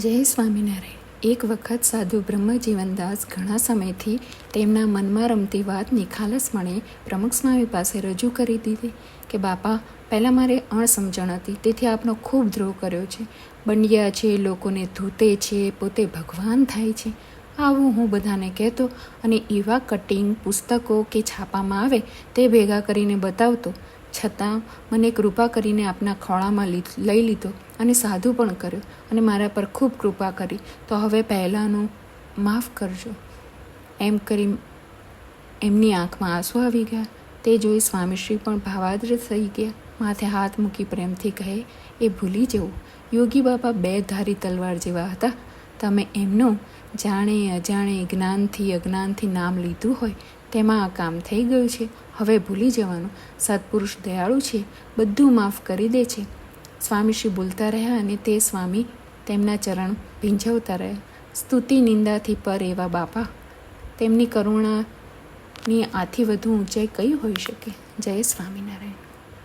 જય સ્વામિનારાયણ. એક વખત સાધુ બ્રહ્મજીવનદાસ ઘણા સમયથી તેમના મનમાં રમતી વાત નિખાલસપણે પ્રમુખ સ્વામી પાસે રજૂ કરી દીધી કે, બાપા, પહેલાં મારે અણસમજણ હતી, તેથી આપનો ખૂબ દ્રોહ કર્યો છે. બંડિયા છે, લોકોને ધૂતે છે, પોતે ભગવાન થાય છે. આવું હું બધાને કહેતો અને એવા કટિંગ પુસ્તકો કે છાપામાં આવે તે ભેગા કરીને બતાવતો છતાં મને કૃપા કરીને આપના ખોળામાં લઈ લીધો અને સાધુ પણ કર્યો અને મારા પર ખૂબ કૃપા કરી. તો હવે પહેલાંનું માફ કરજો. એમ કરી એમની આંખમાં આંસુ આવી ગયા. તે જોઈ સ્વામીશ્રી પણ ભાવાદ્ર થઈ ગયા. માથે હાથ મૂકી પ્રેમથી કહે, એ ભૂલી જવું. યોગી બાપા બે ધારી તલવાર જેવા હતા. તમે એમનું જાણે અજાણે જ્ઞાનથી અજ્ઞાનથી નામ લીધું હોય, તેમાં આ કામ થઈ ગયું છે. હવે ભૂલી જવાનું. સત્પુરુષ દયાળુ છે, બધું માફ કરી દે છે. સ્વામીશ્રી બોલતા રહ્યા અને તે સ્વામી તેમના ચરણ ભીંજવતા રહ્યા. સ્તુતિ નિંદાથી પર એવા બાપા, તેમની કરુણાની આથી વધુ ઊંચાઈ કઈ હોઈ શકે? જય સ્વામિનારાયણ.